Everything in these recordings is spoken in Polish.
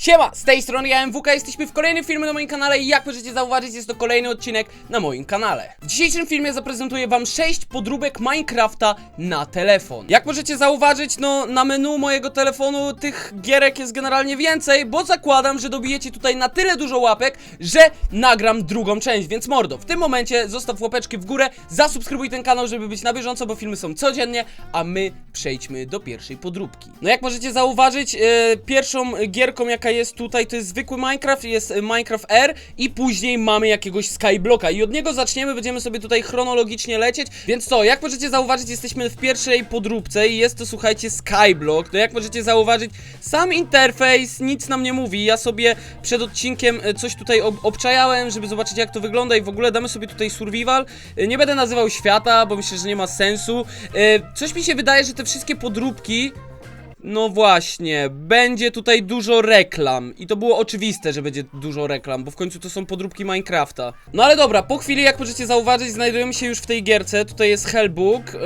Siema, z tej strony ja MWK, jesteśmy w kolejnym filmie na moim kanale i jak możecie zauważyć jest to kolejny odcinek na moim kanale. W dzisiejszym filmie zaprezentuję wam 6 podróbek Minecrafta na telefon. Jak możecie zauważyć, no na menu mojego telefonu tych gierek jest generalnie więcej, bo zakładam, że dobijecie tutaj na tyle dużo łapek, że nagram drugą część, więc mordo, w tym momencie zostaw łapeczki w górę, zasubskrybuj ten kanał, żeby być na bieżąco, bo filmy są codziennie, a my przejdźmy do pierwszej podróbki. No jak możecie zauważyć, e, pierwszą gierką jaka jest tutaj to jest zwykły Minecraft, jest e, Minecraft R i później mamy jakiegoś Skyblocka i od niego zaczniemy, będziemy sobie tutaj chronologicznie lecieć, więc co, jak możecie zauważyć jesteśmy w pierwszej podróbce i jest to słuchajcie Skyblock, no jak możecie zauważyć sam interfejs nic nam nie mówi, ja sobie przed odcinkiem e, coś tutaj ob obczajałem, żeby zobaczyć jak to wygląda i w ogóle damy sobie tutaj survival, E, nie będę nazywał świata, bo myślę, że nie ma sensu, coś mi się wydaje, że te wszystkie podróbki no właśnie, będzie tutaj dużo reklam i to było oczywiste, że będzie dużo reklam, bo w końcu to są podróbki Minecrafta. No ale dobra, po chwili jak możecie zauważyć znajdujemy się już w tej gierce, tutaj jest Hellbook, yy,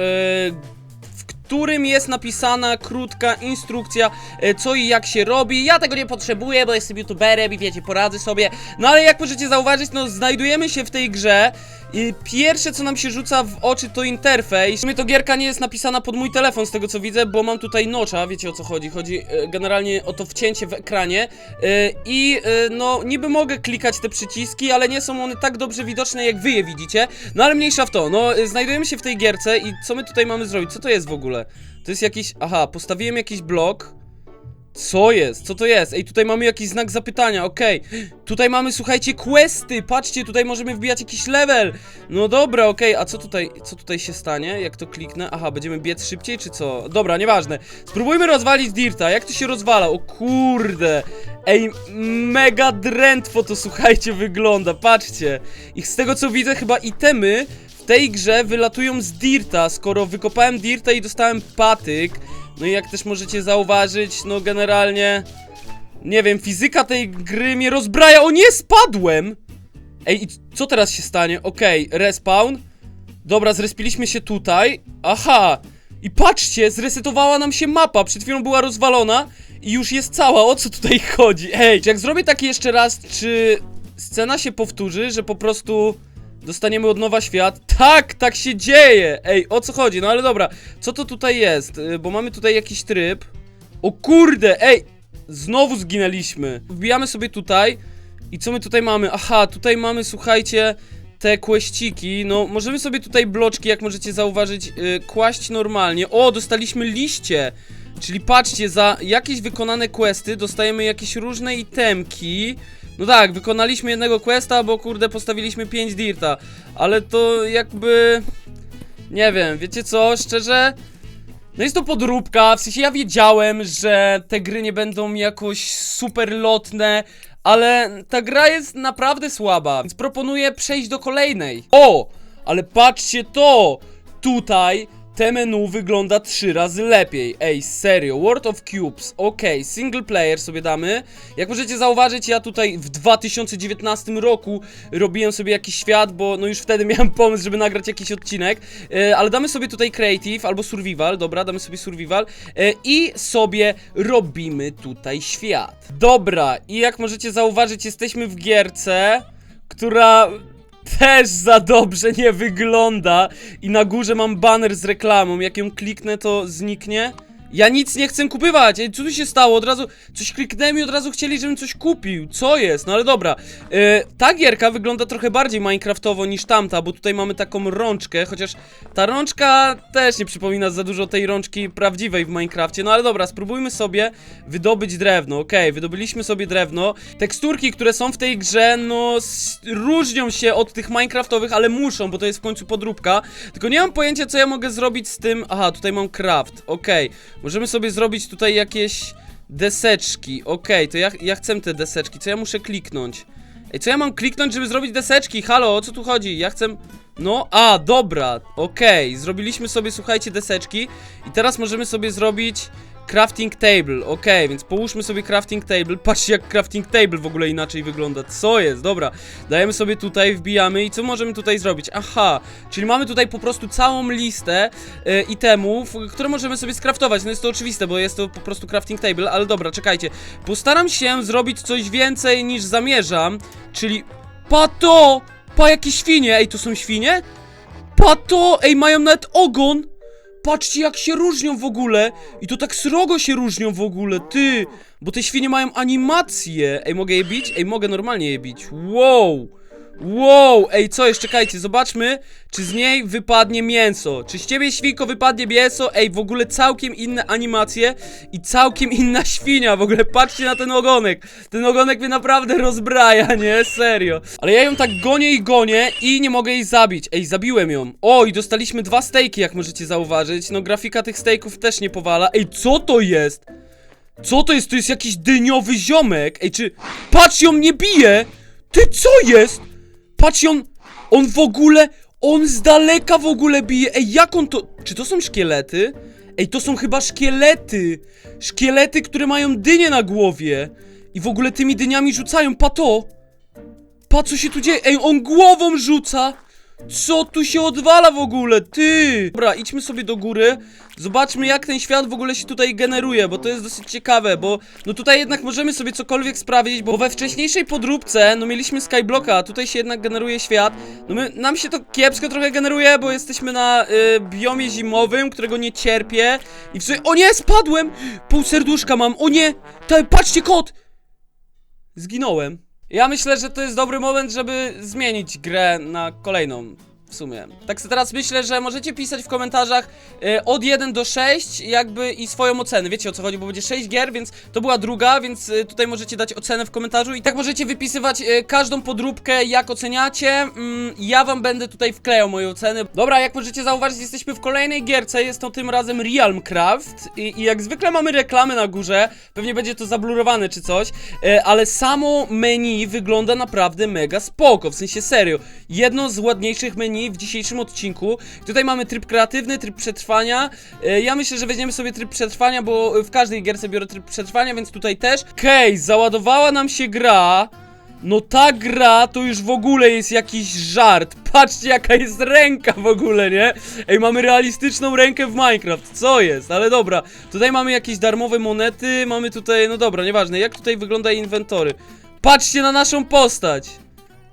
w którym jest napisana krótka instrukcja, e, co i jak się robi. Ja tego nie potrzebuję, bo jestem youtuberem i wiecie, poradzę sobie. No ale jak możecie zauważyć, no znajdujemy się w tej grze i pierwsze co nam się rzuca w oczy to interfejs. W sumie to gierka nie jest napisana pod mój telefon z tego co widzę, bo mam tutaj nocza, wiecie o co chodzi. Chodzi e, generalnie o to wcięcie w ekranie e, i e, no niby mogę klikać te przyciski, ale nie są one tak dobrze widoczne jak wy je widzicie. No ale mniejsza w to, no e, znajdujemy się w tej gierce i co my tutaj mamy zrobić? Co to jest w ogóle? To jest jakiś, aha, postawiłem jakiś blok. Co jest? Co to jest? Ej, tutaj mamy jakiś znak zapytania, okej. Tutaj mamy, słuchajcie, questy, patrzcie, tutaj możemy wbijać jakiś level. No dobra, okej, a co tutaj, co tutaj się stanie, jak to kliknę? Aha, będziemy biec szybciej, czy co? Dobra, nieważne. Spróbujmy rozwalić Dirta, jak to się rozwala? O kurde. Ej, mega drętwo to, słuchajcie, wygląda, patrzcie. I z tego, co widzę, chyba itemy w tej grze wylatują z Dirta, skoro wykopałem Dirta i dostałem patyk. No i jak też możecie zauważyć, no generalnie... Nie wiem, fizyka tej gry mnie rozbraja. O nie, spadłem! Ej, i co teraz się stanie? Okej, respawn. Dobra, zrespiliśmy się tutaj. Aha! I patrzcie, zresetowała nam się mapa. Przed chwilą była rozwalona i już jest cała. O co tutaj chodzi? Ej, jak zrobię taki jeszcze raz, czy scena się powtórzy, że po prostu dostaniemy od nowa świat? Tak, tak się dzieje! Ej, o co chodzi? No ale dobra, co to tutaj jest? Y, Bo mamy tutaj jakiś tryb. O kurde, ej! Znowu zginęliśmy. Wbijamy sobie tutaj. I co my tutaj mamy? Aha, tutaj mamy, słuchajcie, te kłeściki. No, możemy sobie tutaj bloczki, jak możecie zauważyć, yy, kłaść normalnie. O, dostaliśmy liście. Czyli patrzcie, za jakieś wykonane questy dostajemy jakieś różne itemki. No tak, wykonaliśmy jednego questa, bo kurde postawiliśmy 5 dirta. Ale to jakby... Nie wiem, wiecie co, szczerze... No jest to podróbka, w sensie ja wiedziałem, że te gry nie będą jakoś super lotne, ale ta gra jest naprawdę słaba, więc proponuję przejść do kolejnej. O! Ale patrzcie to! Tutaj te menu wygląda trzy razy lepiej. Ej, serio, World of Cubes, okej, single player sobie damy. Jak możecie zauważyć, ja tutaj w 2019 roku robiłem sobie jakiś świat, bo no już wtedy miałem pomysł, żeby nagrać jakiś odcinek. E, ale damy sobie tutaj creative albo survival, dobra, damy sobie survival e, i sobie robimy tutaj świat. Dobra, i jak możecie zauważyć, jesteśmy w gierce, która też za dobrze nie wygląda i na górze mam banner z reklamą, jak ją kliknę to zniknie. Ja nic nie chcę kupywać, Ej, co tu się stało? Od razu coś kliknąłem i od razu chcieli, żebym coś kupił. Co jest? No ale dobra. E, ta gierka wygląda trochę bardziej minecraftowo niż tamta, bo tutaj mamy taką rączkę, chociaż ta rączka też nie przypomina za dużo tej rączki prawdziwej w Minecrafcie. No ale dobra, spróbujmy sobie wydobyć drewno. Okej, wydobyliśmy sobie drewno. Teksturki, które są w tej grze, no różnią się od tych minecraftowych, ale muszą, bo to jest w końcu podróbka. Tylko nie mam pojęcia, co ja mogę zrobić z tym. Aha, tutaj mam craft. Okej, możemy sobie zrobić tutaj jakieś deseczki. Okej, to ja, ja chcę te deseczki. Co ja muszę kliknąć? Ej, co ja mam kliknąć, żeby zrobić deseczki? Halo, o co tu chodzi? Ja chcę... No, a, dobra, okej, zrobiliśmy sobie, słuchajcie, deseczki i teraz możemy sobie zrobić Crafting table, okej, więc połóżmy sobie crafting table. Patrzcie jak crafting table w ogóle inaczej wygląda. Co jest? Dobra, dajemy sobie tutaj, wbijamy i co możemy tutaj zrobić? Aha, czyli mamy tutaj po prostu całą listę e, itemów, które możemy sobie skraftować. No jest to oczywiste, bo jest to po prostu crafting table, ale dobra, czekajcie. Postaram się zrobić coś więcej niż zamierzam, czyli... Pa to! Pa jakie świnie! Ej, to są świnie? Pa to! Ej, mają nawet ogon! Patrzcie jak się różnią w ogóle. I to tak srogo się różnią w ogóle, ty. Bo te świnie mają animacje. Ej, mogę je bić? Ej, mogę normalnie je bić. Wow Wow, ej, co jest? Czekajcie, zobaczmy, czy z niej wypadnie mięso. Czy z ciebie, świnko, wypadnie mięso? Ej, w ogóle całkiem inne animacje i całkiem inna świnia. W ogóle patrzcie na ten ogonek. Ten ogonek mnie naprawdę rozbraja, nie? Serio. Ale ja ją tak gonię i gonię i nie mogę jej zabić. Ej, zabiłem ją. O, i dostaliśmy dwa stejki, jak możecie zauważyć. No, grafika tych stejków też nie powala. Ej, co to jest? Co to jest? To jest jakiś dyniowy ziomek. Ej, czy... Patrz, ją nie bije! Ty, co jest? Patrz, on, on w ogóle, on z daleka w ogóle bije. Ej, jak on to, czy to są szkielety? Ej, to są chyba szkielety. Szkielety, które mają dynie na głowie. I w ogóle tymi dyniami rzucają, pa to. Pa, co się tu dzieje? Ej, on głową rzuca. Co tu się odwala w ogóle, ty? Dobra, idźmy sobie do góry. Zobaczmy jak ten świat w ogóle się tutaj generuje Bo to jest dosyć ciekawe, bo No tutaj jednak możemy sobie cokolwiek sprawić Bo we wcześniejszej podróbce, no mieliśmy Skyblocka tutaj się jednak generuje świat. No my, nam się to kiepsko trochę generuje Bo jesteśmy na y, biomie zimowym Którego nie cierpię. I w sumie, o nie, spadłem! Pół serduszka mam, o nie! Taj, patrzcie kot! Zginąłem ja myślę, że to jest dobry moment, żeby zmienić grę na kolejną. W sumie. Tak sobie teraz myślę, że możecie pisać w komentarzach e, od 1 do 6 jakby i swoją ocenę. Wiecie o co chodzi, bo będzie 6 gier, więc to była druga, więc e, tutaj możecie dać ocenę w komentarzu i tak możecie wypisywać e, każdą podróbkę jak oceniacie. Mm, ja wam będę tutaj wklejał moje oceny. Dobra, jak możecie zauważyć, jesteśmy w kolejnej gierce, jest to tym razem Realmcraft i, i jak zwykle mamy reklamy na górze, pewnie będzie to zablurowane czy coś, ale samo menu wygląda naprawdę mega spoko, w sensie serio. Jedno z ładniejszych menu w dzisiejszym odcinku. Tutaj mamy tryb kreatywny, tryb przetrwania. E, Ja myślę, że weźmiemy sobie tryb przetrwania, bo w każdej gierce biorę tryb przetrwania, więc tutaj też. Okej, załadowała nam się gra. No ta gra to już w ogóle jest jakiś żart. Patrzcie jaka jest ręka w ogóle, nie? Ej, mamy realistyczną rękę w Minecraft. Co jest? Ale dobra. Tutaj mamy jakieś darmowe monety, mamy tutaj, no dobra, nieważne. Jak tutaj wygląda inwentory? Patrzcie na naszą postać.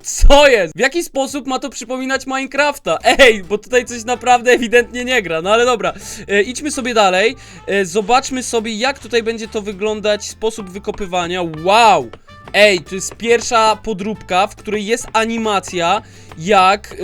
Co jest? W jaki sposób ma to przypominać Minecrafta? Ej, bo tutaj coś naprawdę ewidentnie nie gra, no ale dobra. E, idźmy sobie dalej. E, zobaczmy sobie, jak tutaj będzie to wyglądać, sposób wykopywania. Wow! Ej, to jest pierwsza podróbka, w której jest animacja, jak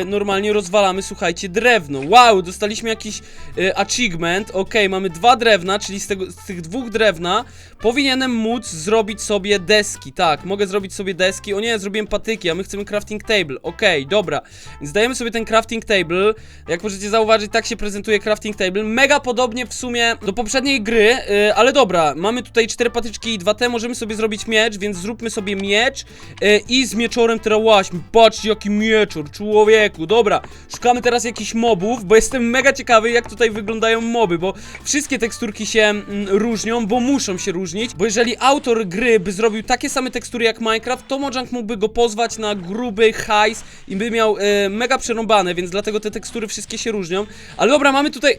e, normalnie rozwalamy, słuchajcie, drewno. Wow, dostaliśmy jakiś e, achievement. Okej, mamy dwa drewna, czyli z, tego, z tych dwóch drewna powinienem móc zrobić sobie deski. Tak, mogę zrobić sobie deski. O nie, zrobiłem patyki, a my chcemy crafting table. Okej, dobra. Więc dajemy sobie ten crafting table. Jak możecie zauważyć, tak się prezentuje crafting table. Mega podobnie w sumie do poprzedniej gry, yy, ale dobra. Mamy tutaj cztery patyczki i 2T, możemy sobie zrobić miecz, więc zróbmy sobie miecz yy, i z mieczorem teraz łaźmy. Patrzcie, jaki mieczor, człowieku. Dobra, szukamy teraz jakichś mobów, bo jestem mega ciekawy, jak tutaj wyglądają moby, bo wszystkie teksturki się mm, różnią, bo muszą się różnić, bo jeżeli autor gry by zrobił takie same tekstury jak Minecraft, to Mojang mógłby go pozwać na gruby hajs i by miał e, mega przerąbane, więc dlatego te tekstury wszystkie się różnią. Ale dobra, mamy tutaj...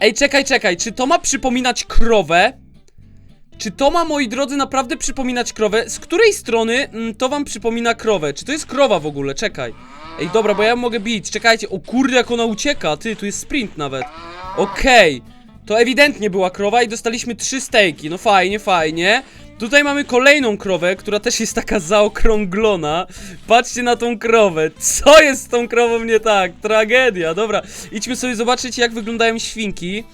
Ej, czekaj, czekaj, czy to ma przypominać krowę? Czy to ma, moi drodzy, naprawdę przypominać krowę? Z której strony mm, to wam przypomina krowę? Czy to jest krowa w ogóle? Czekaj. Ej, dobra, bo ja mogę bić. Czekajcie. O kurde, jak ona ucieka. Ty, tu jest sprint nawet. Okej. To ewidentnie była krowa i dostaliśmy trzy stejki. No fajnie, fajnie. Tutaj mamy kolejną krowę, która też jest taka zaokrąglona. Patrzcie na tą krowę. Co jest z tą krową nie tak? Tragedia. Dobra, idźmy sobie zobaczyć, jak wyglądają świnki.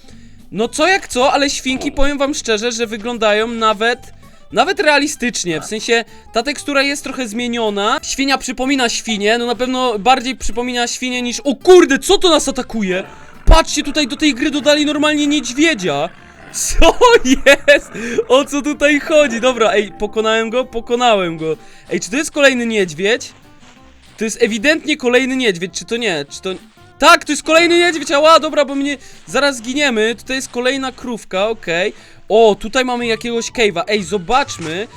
No co jak co, ale świnki, powiem wam szczerze, że wyglądają nawet... Nawet realistycznie, w sensie ta tekstura jest trochę zmieniona Świnia przypomina świnię, no na pewno bardziej przypomina świnię niż... O kurde, co to nas atakuje? Patrzcie, tutaj do tej gry dodali normalnie niedźwiedzia Co jest? O co tutaj chodzi? Dobra, ej, pokonałem go? Pokonałem go Ej, czy to jest kolejny niedźwiedź? To jest ewidentnie kolejny niedźwiedź, czy to nie? Czy to... Tak, to jest kolejny niedźwiedź, ała, dobra, bo mnie zaraz zginiemy. Tutaj jest kolejna krówka, okej. O, tutaj mamy jakiegoś cave'a. Ej, zobaczmy,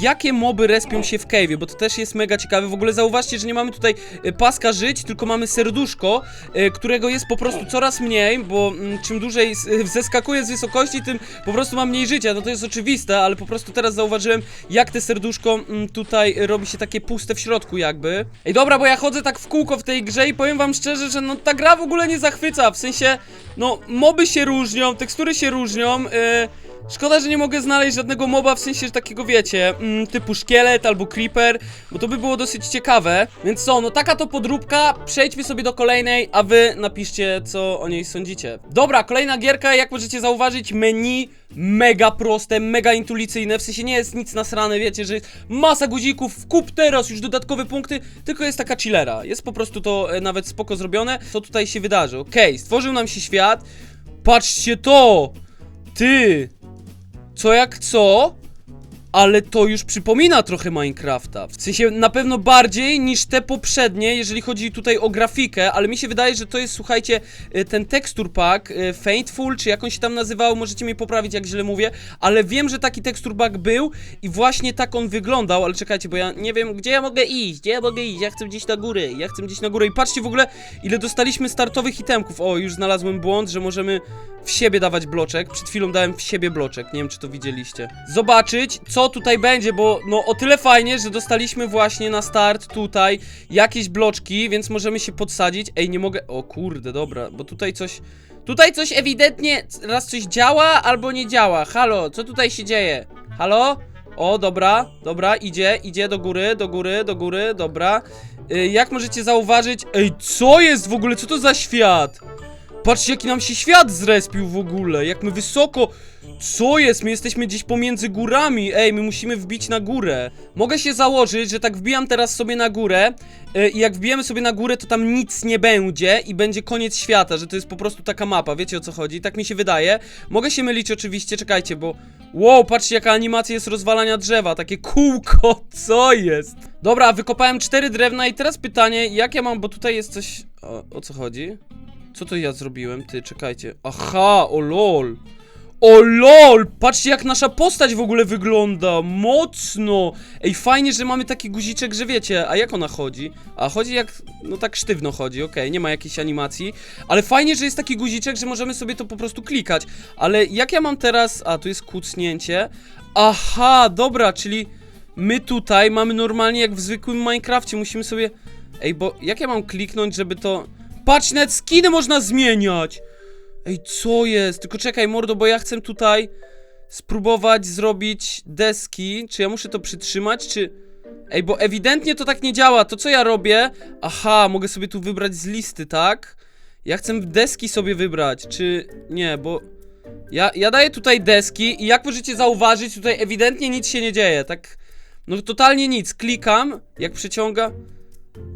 jakie moby respią się w cave'ie, bo to też jest mega ciekawe. W ogóle zauważcie, że nie mamy tutaj y, paska żyć, tylko mamy serduszko, y, którego jest po prostu coraz mniej, bo mm, czym dłużej y, zeskakuję z wysokości, tym po prostu mam mniej życia. No to jest oczywiste, ale po prostu teraz zauważyłem, jak te serduszko mm, tutaj y, robi się takie puste w środku jakby. Ej, dobra, bo ja chodzę tak w kółko w tej grze i powiem wam szczerze, że no ta gra w ogóle nie zachwyca, w sensie, no moby się różnią, tekstury się różnią, y, Szkoda, że nie mogę znaleźć żadnego moba, w sensie że takiego wiecie, mm, typu szkielet albo creeper, bo to by było dosyć ciekawe. Więc co, no taka to podróbka, przejdźmy sobie do kolejnej, a wy napiszcie co o niej sądzicie. Dobra, kolejna gierka, jak możecie zauważyć, menu mega proste, mega intuicyjne, w sensie nie jest nic nasrane, wiecie, że jest masa guzików, kup teraz już dodatkowe punkty, tylko jest taka chillera. Jest po prostu to e, nawet spoko zrobione. Co tutaj się wydarzy? Okej, stworzył nam się świat. Patrzcie to! Ty! Co jak co, ale to już przypomina trochę Minecrafta. W sensie na pewno bardziej niż te poprzednie, jeżeli chodzi tutaj o grafikę, ale mi się wydaje, że to jest, słuchajcie, y, ten texture pack, y, Faintful, czy jak on się tam nazywał, możecie mnie poprawić, jak źle mówię, ale wiem, że taki texture pack był i właśnie tak on wyglądał, ale czekajcie, bo ja nie wiem, gdzie ja mogę iść, gdzie ja mogę iść, ja chcę gdzieś na górę, ja chcę gdzieś na górę i patrzcie w ogóle, ile dostaliśmy startowych itemków. O, już znalazłem błąd, że możemy w siebie dawać bloczek. Przed chwilą dałem w siebie bloczek. Nie wiem, czy to widzieliście. Zobaczyć, co tutaj będzie, bo no o tyle fajnie, że dostaliśmy właśnie na start tutaj jakieś bloczki, więc możemy się podsadzić. Ej, nie mogę. O kurde, dobra, bo tutaj coś. Tutaj coś ewidentnie raz coś działa albo nie działa. Halo, co tutaj się dzieje? Halo? O, dobra, dobra, idzie, idzie do góry, do góry, do góry, dobra. Y, jak możecie zauważyć. Ej, co jest w ogóle? Co to za świat? Patrzcie, jaki nam się świat zrespił w ogóle, jak my wysoko... Co jest? My jesteśmy gdzieś pomiędzy górami, ej, my musimy wbić na górę. Mogę się założyć, że tak wbijam teraz sobie na górę yy, i jak wbijemy sobie na górę, to tam nic nie będzie i będzie koniec świata, że to jest po prostu taka mapa, wiecie o co chodzi? Tak mi się wydaje. Mogę się mylić oczywiście, czekajcie, bo... Wow, patrzcie jaka animacja jest rozwalania drzewa, takie kółko, co jest? Dobra, wykopałem cztery drewna i teraz pytanie, jak ja mam, bo tutaj jest coś... O, o co chodzi? Co to ja zrobiłem? Ty, czekajcie. Aha, o lol. O lol! Patrzcie jak nasza postać w ogóle wygląda. Mocno. Ej, fajnie, że mamy taki guziczek, że wiecie. A jak ona chodzi? A chodzi jak... No tak sztywno chodzi, okej. nie ma jakiejś animacji. Ale fajnie, że jest taki guziczek, że możemy sobie to po prostu klikać. Ale jak ja mam teraz... A, tu jest kucnięcie. Aha, dobra, czyli... My tutaj mamy normalnie jak w zwykłym Minecrafcie. Musimy sobie... Ej, bo jak ja mam kliknąć, żeby to... Patrz, nawet skiny można zmieniać! Ej, co jest? Tylko czekaj, mordo, bo ja chcę tutaj spróbować zrobić deski. Czy ja muszę to przytrzymać, czy... Ej, bo ewidentnie to tak nie działa. To co ja robię? Aha, mogę sobie tu wybrać z listy, tak? Ja chcę deski sobie wybrać, czy... Nie, bo... Ja, ja daję tutaj deski i jak możecie zauważyć, tutaj ewidentnie nic się nie dzieje, tak... No totalnie nic. Klikam, jak przyciąga...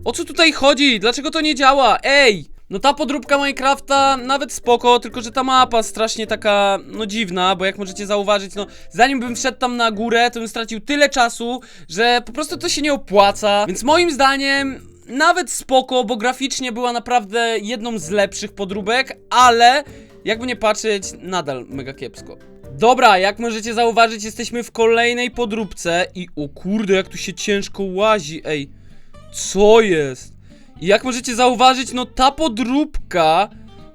O co tutaj chodzi? Dlaczego to nie działa? Ej! No ta podróbka Minecrafta nawet spoko, tylko że ta mapa strasznie taka, no dziwna, bo jak możecie zauważyć, no zanim bym wszedł tam na górę, to bym stracił tyle czasu, że po prostu to się nie opłaca. Więc moim zdaniem nawet spoko, bo graficznie była naprawdę jedną z lepszych podróbek, ale jakby nie patrzeć, nadal mega kiepsko. Dobra, jak możecie zauważyć, jesteśmy w kolejnej podróbce i o kurde, jak tu się ciężko łazi, ej. Co jest? I jak możecie zauważyć, no ta podróbka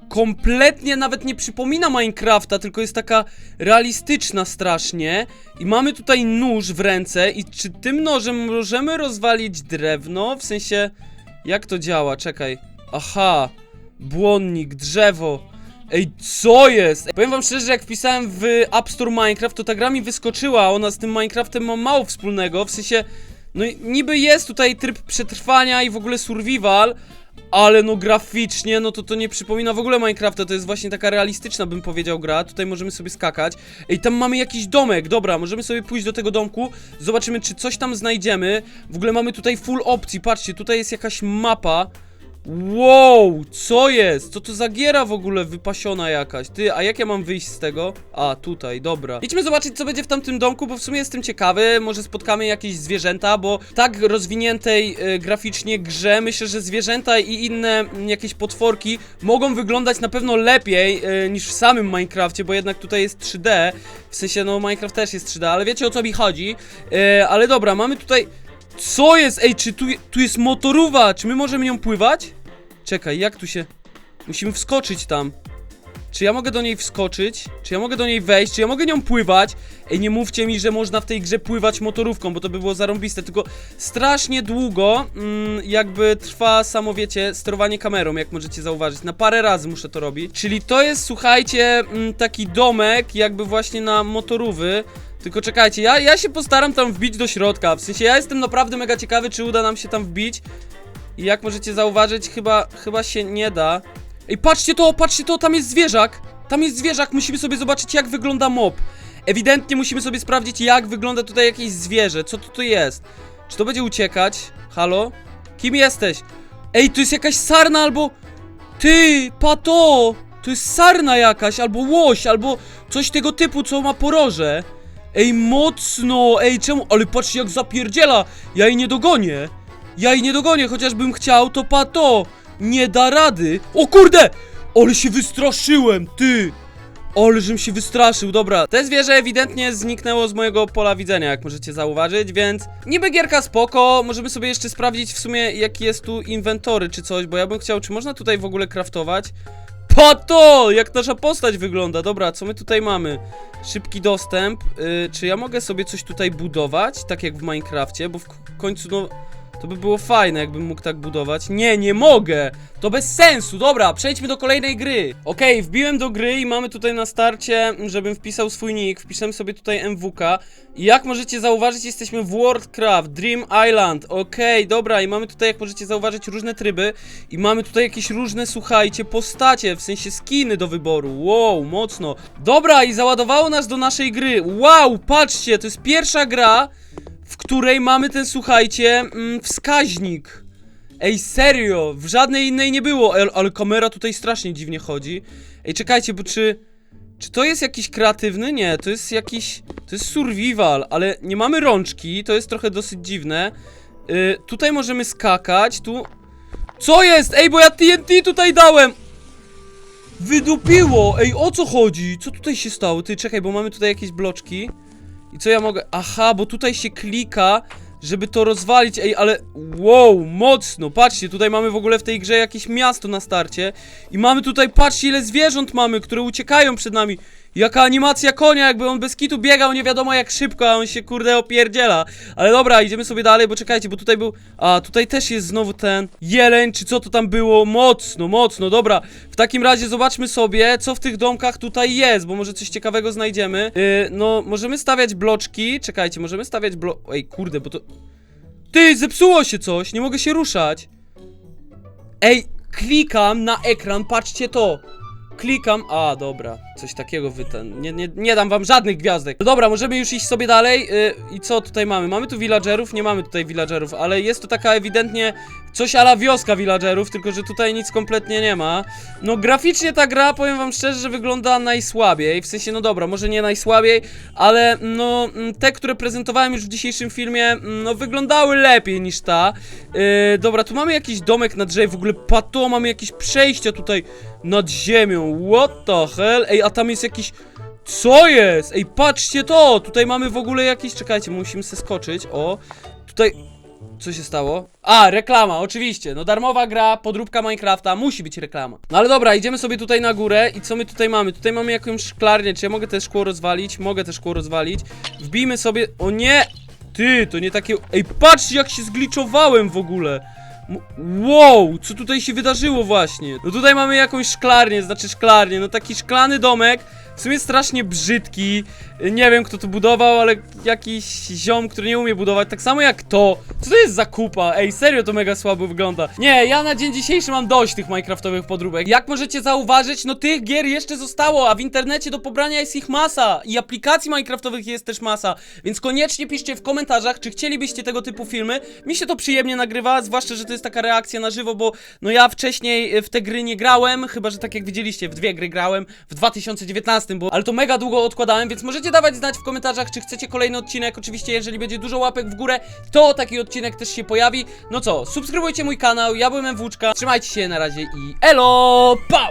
kompletnie nawet nie przypomina Minecrafta, tylko jest taka realistyczna strasznie. I mamy tutaj nóż w ręce i czy tym nożem możemy rozwalić drewno? W sensie, jak to działa? Czekaj. Aha, błonnik, drzewo. Ej, co jest? Powiem wam szczerze, jak wpisałem w App Store Minecraft, to ta gra mi wyskoczyła, ona z tym Minecraftem ma mało wspólnego, w sensie... No niby jest tutaj tryb przetrwania i w ogóle survival, ale no graficznie, no to to nie przypomina w ogóle Minecrafta, to jest właśnie taka realistyczna, bym powiedział, gra. Tutaj możemy sobie skakać. Ej, tam mamy jakiś domek, dobra, możemy sobie pójść do tego domku, zobaczymy, czy coś tam znajdziemy. W ogóle mamy tutaj full opcji, patrzcie, tutaj jest jakaś mapa. Wow, co jest? Co to za giera w ogóle wypasiona jakaś? Ty, a jak ja mam wyjść z tego? A, tutaj, dobra. Idźmy zobaczyć, co będzie w tamtym domku, bo w sumie jestem ciekawy. Może spotkamy jakieś zwierzęta, bo tak rozwiniętej e, graficznie grze myślę, że zwierzęta i inne mm, jakieś potworki mogą wyglądać na pewno lepiej e, niż w samym Minecrafcie, bo jednak tutaj jest 3D. W sensie, no, Minecraft też jest 3D, ale wiecie o co mi chodzi. E, ale dobra, mamy tutaj. Co jest? Ej, czy tu, tu jest motorówa? Czy my możemy nią pływać? Czekaj, jak tu się... Musimy wskoczyć tam. Czy ja mogę do niej wskoczyć? Czy ja mogę do niej wejść? Czy ja mogę nią pływać? Ej, nie mówcie mi, że można w tej grze pływać motorówką, bo to by było zarąbiste, tylko strasznie długo mm, jakby trwa samo, wiecie, sterowanie kamerą, jak możecie zauważyć. Na parę razy muszę to robić. Czyli to jest, słuchajcie, mm, taki domek jakby właśnie na motorówy. Tylko czekajcie, ja, ja się postaram tam wbić do środka. W sensie ja jestem naprawdę mega ciekawy, czy uda nam się tam wbić. I jak możecie zauważyć, chyba, chyba się nie da. Ej, patrzcie to, patrzcie to, tam jest zwierzak. Tam jest zwierzak, musimy sobie zobaczyć, jak wygląda mob. Ewidentnie musimy sobie sprawdzić, jak wygląda tutaj jakieś zwierzę. Co to tu jest? Czy to będzie uciekać? Halo? Kim jesteś? Ej, to jest jakaś sarna albo... Ty, pato! To jest sarna jakaś, albo łoś, albo coś tego typu, co ma poroże. Ej, mocno! Ej, czemu? Ale patrzcie, jak zapierdziela! Ja jej nie dogonię! Ja jej nie dogonię, chociażbym chciał, to pato! Nie da rady! O kurde! Ale się wystraszyłem, ty! Ale się wystraszył, dobra. Te zwierzę ewidentnie zniknęło z mojego pola widzenia, jak możecie zauważyć, więc niby gierka spoko. Możemy sobie jeszcze sprawdzić w sumie, jaki jest tu inwentory czy coś, bo ja bym chciał, czy można tutaj w ogóle craftować? Pato! Jak nasza postać wygląda. Dobra, co my tutaj mamy? Szybki dostęp. Yy, czy ja mogę sobie coś tutaj budować? Tak jak w Minecrafcie, bo w końcu no... To by było fajne, jakbym mógł tak budować. Nie, nie mogę! To bez sensu! Dobra, przejdźmy do kolejnej gry. Okej, wbiłem do gry i mamy tutaj na starcie, żebym wpisał swój nick. Wpiszę sobie tutaj MWK. I jak możecie zauważyć, jesteśmy w Worldcraft, Dream Island. Okej, dobra, i mamy tutaj, jak możecie zauważyć, różne tryby. I mamy tutaj jakieś różne, słuchajcie, postacie, w sensie skiny do wyboru. Wow, mocno. Dobra, i załadowało nas do naszej gry. Wow, patrzcie, to jest pierwsza gra, w której mamy ten, słuchajcie, mm, wskaźnik. Ej, serio, w żadnej innej nie było, ale, kamera tutaj strasznie dziwnie chodzi. Ej, czekajcie, bo czy... Czy to jest jakiś kreatywny? Nie, to jest jakiś... To jest survival, ale nie mamy rączki, to jest trochę dosyć dziwne. Y, tutaj możemy skakać, tu... Co jest? Ej, bo ja TNT tutaj dałem! Wydupiło! Ej, o co chodzi? Co tutaj się stało? Ty, czekaj, bo mamy tutaj jakieś bloczki. I co ja mogę... Aha, bo tutaj się klika, żeby to rozwalić. Ej, ale... Wow, mocno. Patrzcie, tutaj mamy w ogóle w tej grze jakieś miasto na starcie. I mamy tutaj, patrzcie ile zwierząt mamy, które uciekają przed nami. Jaka animacja konia, jakby on bez kitu biegał nie wiadomo jak szybko, a on się kurde opierdziela. Ale dobra, idziemy sobie dalej, bo czekajcie, bo tutaj był... A, tutaj też jest znowu ten jeleń, czy co to tam było? Mocno, mocno, dobra. W takim razie zobaczmy sobie, co w tych domkach tutaj jest, bo może coś ciekawego znajdziemy. Yy, no, możemy stawiać bloczki. Czekajcie, możemy stawiać blo... Ej, kurde, bo to... Ty, zepsuło się coś, nie mogę się ruszać. Ej, klikam na ekran, patrzcie to. Klikam, a dobra, coś takiego wy ten, nie, nie, nie dam wam żadnych gwiazdek. No dobra, możemy już iść sobie dalej yy, i co tutaj mamy? Mamy tu villagerów? Nie mamy tutaj villagerów, ale jest to taka ewidentnie coś ala wioska villagerów, tylko że tutaj nic kompletnie nie ma. No graficznie ta gra, powiem wam szczerze, że wygląda najsłabiej, w sensie no dobra, może nie najsłabiej, ale no mm, te, które prezentowałem już w dzisiejszym filmie, mm, no wyglądały lepiej niż ta. Yy, dobra, tu mamy jakiś domek na drzewie, w ogóle pato, mamy jakieś przejścia tutaj nad ziemią, what the hell? Ej, a tam jest jakiś... Co jest? Ej, patrzcie to! Tutaj mamy w ogóle jakieś... Czekajcie, musimy se skoczyć, o. Tutaj... Co się stało? A, reklama, oczywiście. No darmowa gra, podróbka Minecrafta, musi być reklama. No ale dobra, idziemy sobie tutaj na górę i co my tutaj mamy? Tutaj mamy jakąś szklarnię, czy ja mogę te szkło rozwalić? Mogę te szkło rozwalić. Wbijmy sobie... O nie! Ty, to nie takie... Ej, patrzcie jak się zgliczowałem w ogóle! Wow, co tutaj się wydarzyło właśnie? No tutaj mamy jakąś szklarnię, znaczy szklarnię, no taki szklany domek, w sumie strasznie brzydki, Nie wiem kto to budował, ale jakiś ziom, który nie umie budować, tak samo jak to. Co to jest za kupa? Ej, serio to mega słabo wygląda. Nie, ja na dzień dzisiejszy mam dość tych minecraftowych podróbek. Jak możecie zauważyć, no tych gier jeszcze zostało, a w internecie do pobrania jest ich masa. I aplikacji minecraftowych jest też masa. Więc koniecznie piszcie w komentarzach, czy chcielibyście tego typu filmy. Mi się to przyjemnie nagrywa, zwłaszcza, że to jest taka reakcja na żywo, bo no ja wcześniej e, w te gry nie grałem, chyba, że tak jak widzieliście, w dwie gry grałem w 2019, bo ale to mega długo odkładałem, więc możecie dawać znać w komentarzach, czy chcecie kolejny odcinek. Oczywiście, jeżeli będzie dużo łapek w górę, to taki odcinek też się pojawi. No co, subskrybujcie mój kanał, ja byłem MWczka, trzymajcie się na razie i elo, pał!